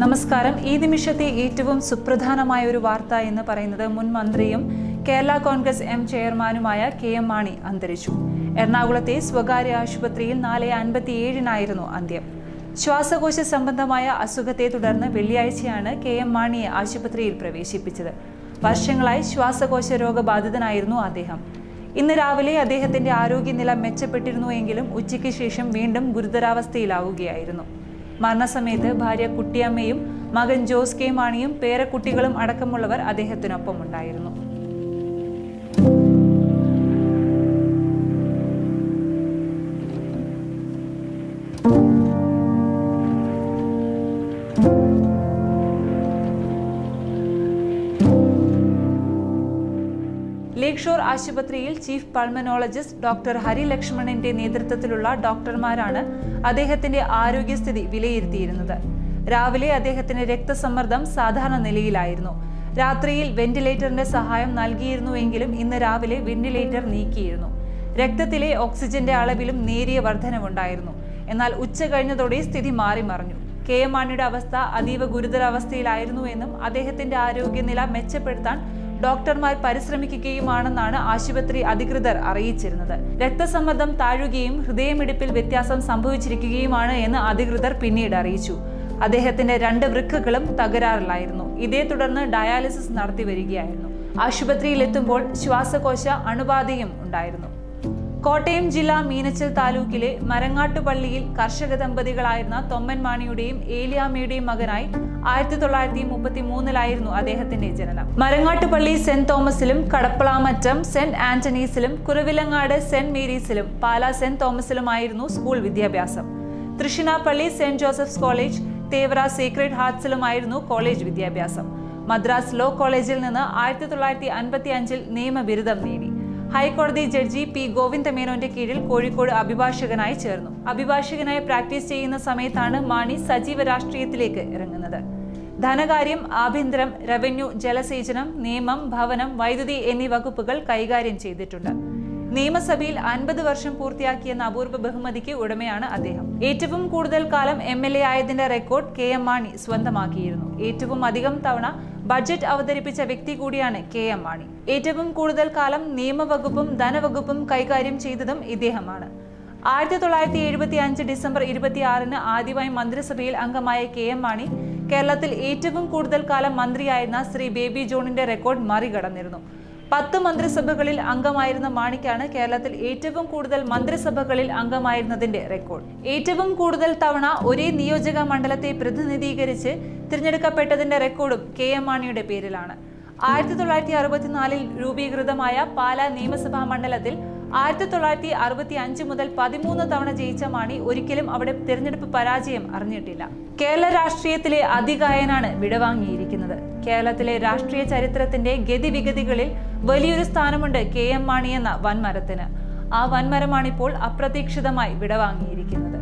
നമസ്കാരം. ഈ നിമിഷത്തെ ഏറ്റവും സുപ്രധാനമായ ഒരു വാർത്ത എന്ന് പറയുന്നത് മുൻ മന്ത്രിയും കേരള കോൺഗ്രസ് എം ചെയർമാനുമായ കെ എം മാണി അന്തരിച്ചു. എറണാകുളത്തെ സ്വകാര്യ ആശുപത്രിയിൽ നാല് അൻപത്തിയേഴിനായിരുന്നു അന്ത്യം. ശ്വാസകോശ സംബന്ധമായ അസുഖത്തെ തുടർന്ന് വെള്ളിയാഴ്ചയാണ് കെ എം മാണിയെ ആശുപത്രിയിൽ പ്രവേശിപ്പിച്ചത്. വർഷങ്ങളായി ശ്വാസകോശ രോഗബാധിതനായിരുന്നു അദ്ദേഹം. ഇന്ന് രാവിലെ അദ്ദേഹത്തിന്റെ ആരോഗ്യനില മെച്ചപ്പെട്ടിരുന്നു എങ്കിലും ഉച്ചയ്ക്ക് ശേഷം വീണ്ടും ഗുരുതരാവസ്ഥയിലാവുകയായിരുന്നു. മരണസമയത്ത് ഭാര്യ കുട്ടിയമ്മയും മകൻ ജോസ് കെ മാണിയും പേരക്കുട്ടികളും അടക്കമുള്ളവർ അദ്ദേഹത്തിനൊപ്പം ഉണ്ടായിരുന്നു ലേക്ക് ഷോർ ആശുപത്രിയിൽ ചീഫ് പൾമനോളജിസ്റ്റ് ഡോക്ടർ ഹരി ലക്ഷ്മണന്റെ നേതൃത്വത്തിലുള്ള ഡോക്ടർമാരാണ് അദ്ദേഹത്തിന്റെ ആരോഗ്യസ്ഥിതി വിലയിരുത്തിയിരുന്നത്. രാവിലെ അദ്ദേഹത്തിന്റെ രക്തസമ്മർദ്ദം സാധാരണ നിലയിലായിരുന്നു. രാത്രിയിൽ വെന്റിലേറ്ററിന്റെ സഹായം നൽകിയിരുന്നുവെങ്കിലും ഇന്ന് രാവിലെ വെന്റിലേറ്റർ നീക്കിയിരുന്നു. രക്തത്തിലെ ഓക്സിജന്റെ അളവിലും നേരിയ വർധനവുണ്ടായിരുന്നു. എന്നാൽ ഉച്ച കഴിഞ്ഞതോടെ സ്ഥിതി മാറി മറിഞ്ഞു. കെ എം മാണിയുടെ അവസ്ഥ അതീവ ഗുരുതരാവസ്ഥയിലായിരുന്നുവെന്നും അദ്ദേഹത്തിന്റെ ആരോഗ്യനില മെച്ചപ്പെടുത്താൻ ഡോക്ടർമാർ പരിശ്രമിക്കുകയുമാണെന്നാണ് ആശുപത്രി അധികൃതർ അറിയിച്ചിരുന്നത്. രക്തസമ്മർദ്ദം താഴുകയും ഹൃദയമിടിപ്പിൽ വ്യത്യാസം സംഭവിച്ചിരിക്കുകയുമാണ് എന്ന് അധികൃതർ പിന്നീട് അറിയിച്ചു. അദ്ദേഹത്തിന്റെ രണ്ട് വൃക്കകളും തകരാറിലായിരുന്നു. ഇതേ തുടർന്ന് ഡയാലിസിസ് നടത്തി വരികയായിരുന്നു ആശുപത്രിയിൽ എത്തുമ്പോൾ ശ്വാസകോശ അണുബാധയും ഉണ്ടായിരുന്നു. കോട്ടയം ജില്ലാ മീനച്ചൽ താലൂക്കിലെ മരങ്ങാട്ടുപള്ളിയിൽ കർഷക ദമ്പതികളായിരുന്ന തൊമ്മൻ മാണിയുടെയും ഏലിയാമ്മയുടെയും മകനായി ആയിരത്തി തൊള്ളായിരത്തി മുപ്പത്തി മൂന്നിലായിരുന്നു അദ്ദേഹത്തിന്റെ ജനനം. മരങ്ങാട്ടുപള്ളി സെന്റ് തോമസിലും കടപ്പളാമറ്റം സെന്റ് ആന്റണീസിലും കുറവിലങ്ങാട് സെന്റ് മേരീസിലും പാലാ സെന്റ് തോമസിലുമായിരുന്നു സ്കൂൾ വിദ്യാഭ്യാസം. Tiruchirappalli Saint Joseph's College Thevara Sacred ഹാർട്സിലുമായിരുന്നു college വിദ്യാഭ്യാസം. മദ്രാസ് ലോ കോളേജിൽ നിന്ന് ആയിരത്തി തൊള്ളായിരത്തി അൻപത്തി അഞ്ചിൽ നിയമ ബിരുദം നേടി. ഹൈക്കോടതി ജഡ്ജി പി ഗോവിന്ദമേനോന്റെ കീഴിൽ കോഴിക്കോട് അഭിഭാഷകനായി ചേർന്നു. അഭിഭാഷകനായി പ്രാക്ടീസ് ചെയ്യുന്ന സമയത്താണ് മാണി സജീവ രാഷ്ട്രീയത്തിലേക്ക് ഇറങ്ങുന്നത്. ധനകാര്യം ആഭ്യന്തരം റവന്യൂ ജലസേചനം നിയമം ഭവനം വൈദ്യുതി എന്നീ വകുപ്പുകൾ കൈകാര്യം ചെയ്തിട്ടുണ്ട്. നിയമസഭയിൽ അൻപത് വർഷം പൂർത്തിയാക്കിയെന്ന അപൂർവ ബഹുമതിക്ക് ഉടമയാണ് അദ്ദേഹം. ഏറ്റവും കൂടുതൽ കാലം എം എൽ എ ആയതിന്റെ റെക്കോർഡ് കെ എം മാണി സ്വന്തമാക്കിയിരുന്നു. ഏറ്റവും അധികം തവണ ബഡ്ജറ്റ് അവതരിപ്പിച്ച വ്യക്തി കൂടിയാണ് കെ എം മാണി. ഏറ്റവും കൂടുതൽ കാലം നിയമവകുപ്പും ധനവകുപ്പും കൈകാര്യം ചെയ്തതും ഇദ്ദേഹമാണ്. ആയിരത്തി തൊള്ളായിരത്തി എഴുപത്തി അഞ്ച് ഡിസംബർ ഇരുപത്തിയാറിന് ആദ്യമായി മന്ത്രിസഭയിൽ അംഗമായ കെ എം മാണി കേരളത്തിൽ ഏറ്റവും കൂടുതൽ കാലം മന്ത്രിയായിരുന്ന ശ്രീ ബേബി ജോണിന്റെ റെക്കോർഡ് മറികടന്നിരുന്നു. പത്ത് മന്ത്രിസഭകളിൽ അംഗമായിരുന്ന മാണിക്കാണ് കേരളത്തിൽ ഏറ്റവും കൂടുതൽ മന്ത്രിസഭകളിൽ അംഗമായിരുന്നതിന്റെ റെക്കോർഡ് ഏറ്റവും കൂടുതൽ തവണ ഒരേ നിയോജക മണ്ഡലത്തെ പ്രതിനിധീകരിച്ച് തിരഞ്ഞെടുക്കപ്പെട്ടതിന്റെ റെക്കോർഡും കെ എം മാണിയുടെ പേരിലാണ്. ആയിരത്തി തൊള്ളായിരത്തി അറുപത്തിനാലിൽ രൂപീകൃതമായ പാലാ നിയമസഭാ മണ്ഡലത്തിൽ ആയിരത്തി തൊള്ളായിരത്തി അറുപത്തി അഞ്ച് മുതൽ പതിമൂന്ന് തവണ ജയിച്ച മാണി ഒരിക്കലും അവിടെ തിരഞ്ഞെടുപ്പ് പരാജയം അറിഞ്ഞിട്ടില്ല. കേരള രാഷ്ട്രീയത്തിലെ അതികായനാണ് വിടവാങ്ങിയിരിക്കുന്നത്. കേരളത്തിലെ രാഷ്ട്രീയ ചരിത്രത്തിന്റെ ഗതിവിഗതികളിൽ വലിയൊരു സ്ഥാനമുണ്ട് കെ എം മാണി എന്ന വൻമരത്തിന്. ആ വൻമരമാണിപ്പോൾ അപ്രതീക്ഷിതമായി വിടവാങ്ങിയിരിക്കുന്നത്.